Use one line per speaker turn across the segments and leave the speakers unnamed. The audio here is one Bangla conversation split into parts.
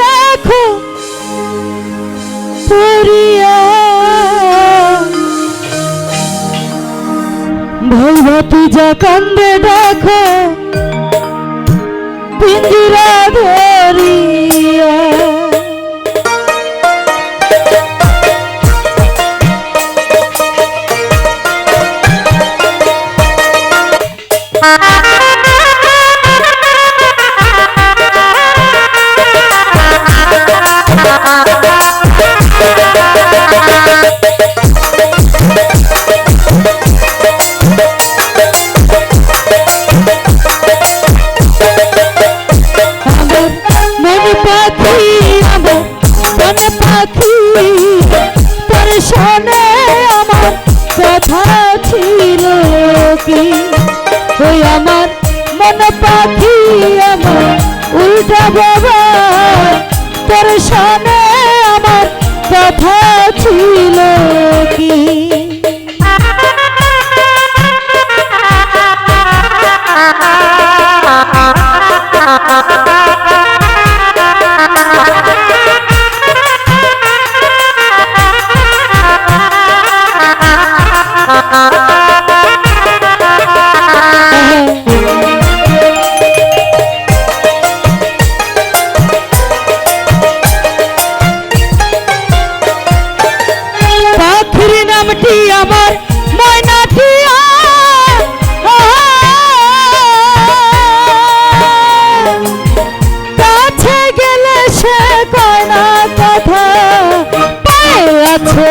দেখো। ভগবতী যা কান্দে দেখো। পিঞ্জিরা ধরিয়া। Ah! তোর আমার কথা ছিল কি? ওই আমার মন পাখি আমার উল্টা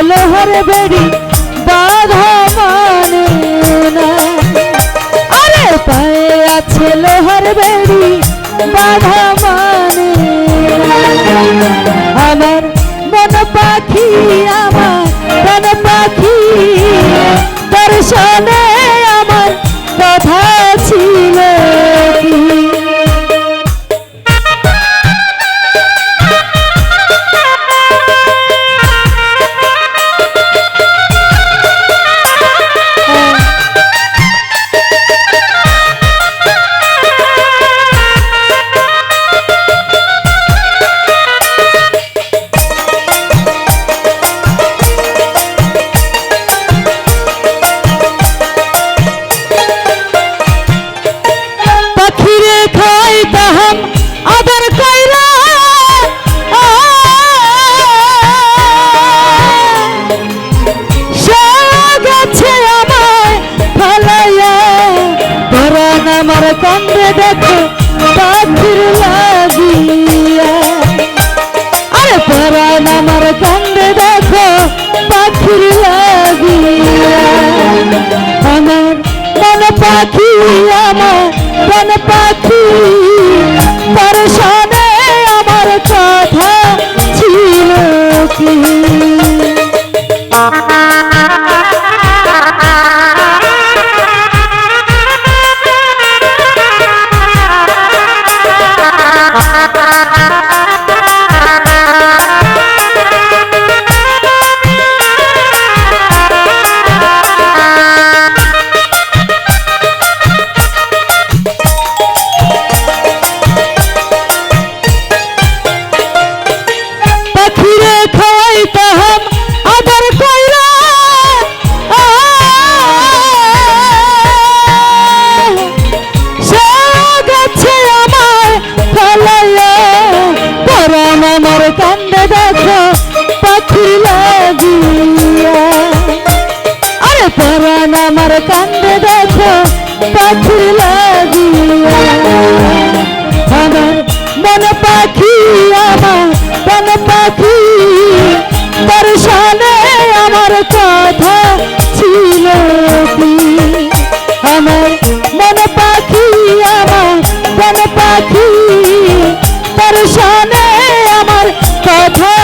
লোহার বেড়ি বাধা মানে না আরে পায়ে আছে লোহার বেড়ি বাধা মানে। আমার মন পাখি, আমার মন পাখি, দর্শনে আমার কন্দে দেখো, পাখির লাগিয়া। আরে পরাণ, আমার কন্দে দেখো, পাখির লাগিয়া। আমার মন পাখি, আমার মন পাখি। পাখি লাগিয়া। আমার মন পাখি, আমার মন পাখি। দর্শনে আমার কথা ছিল আমার মন পাখি, আমার মন পাখি। দর্শনে আমার কথা